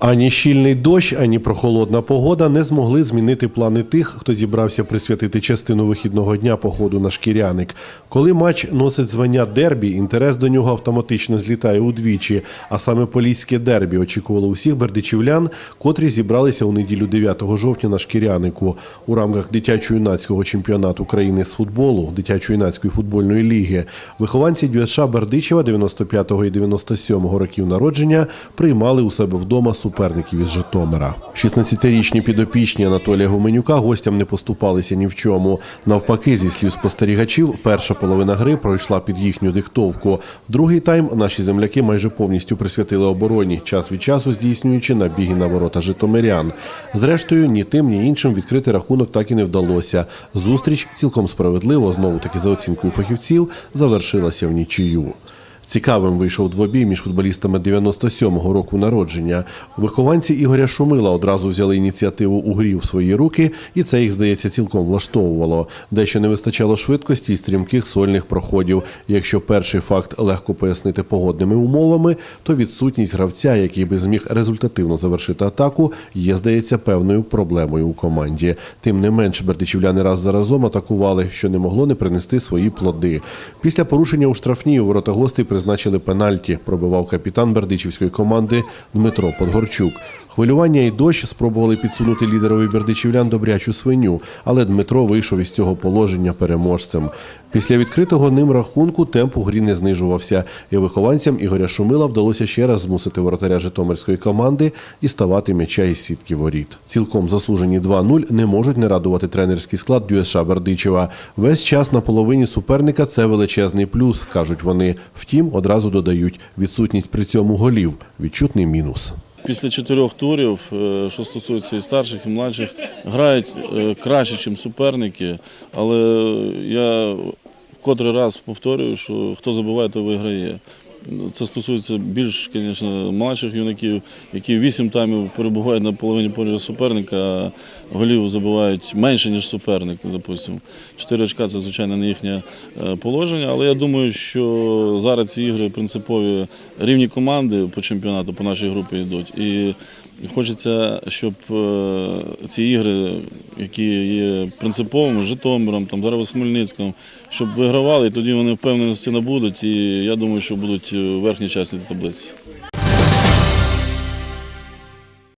Ані щільний дощ, ані прохолодна погода не змогли змінити плани тих, хто зібрався присвятити частину вихідного дня походу на шкіряник. Коли матч носить звання дербі, інтерес до нього автоматично злітає удвічі. А саме поліське дербі очікувало усіх бердичівлян, котрі зібралися у неділю 9 жовтня на шкірянику у рамках дитячо-юнацького чемпіонату країни з футболу, дитячо-юнацької футбольної ліги. Вихованці ДЮСШ Бердичева 95-го і 97-го років народження приймали у себе вдома суперників із Житомира. 16-річні підопічні Анатолія Гуменюка гостям не поступалися ні в чому. Навпаки, зі слів спостерігачів, перша половина гри пройшла під їхню диктовку. Другий тайм наші земляки майже повністю присвятили обороні, час від часу здійснюючи набіги на ворота житомирян. Зрештою, ні тим, ні іншим відкрити рахунок так і не вдалося. Зустріч цілком справедливо, знову таки за оцінкою фахівців, завершилася в нічию. Цікавим вийшов двобій між футболістами 97-го року народження. Вихованці Ігоря Шумила одразу взяли ініціативу у грі в свої руки, і це їх, здається, цілком влаштовувало. Дещо не вистачало швидкості і стрімких сольних проходів. Якщо перший факт легко пояснити погодними умовами, то відсутність гравця, який би зміг результативно завершити атаку, є, здається, певною проблемою у команді. Тим не менш, бердичівляни раз за разом атакували, що не могло не принести свої плоди. Після порушення у штрафній у ворота гостей призначили пенальті. Пробивав капітан бердичівської команди Дмитро Подгорчук. Хвилювання і дощ спробували підсунути лідерові бердичівлян добрячу свиню, але Дмитро вийшов із цього положення переможцем. Після відкритого ним рахунку темп у грі не знижувався, і вихованцям Ігоря Шумила вдалося ще раз змусити воротаря Житомирської команди діставати м'яча із сітки воріт. Цілком заслужені 2-0 не можуть не радувати тренерський склад ДЮСШ Бердичева. Весь час на половині суперника це величезний плюс, кажуть вони. Втім, одразу додають відсутність при цьому голів відчутний мінус. Після чотирьох турів, е, що стосується і старших, і младших, грають е, краще, ніж суперники. Але я котрий раз повторюю, що хто забуває, той виграє. Це стосується більш, звісно, молодших юнаків, які вісім таймів перебувають на половині поля суперника, а голів забувають менше, ніж суперник. Допустимо. Чотири очка це, звичайно, не їхнє е, положення, але я думаю, що зараз ці ігри принципові рівні команди по чемпіонату, по нашій групі йдуть. І хочеться, щоб е, ці ігри, які є принциповими, Житомиром, там, зараз Хмельницьким, щоб вигравали, і тоді вони впевненості набудуть. І я думаю, що будуть в верхній частині таблиці.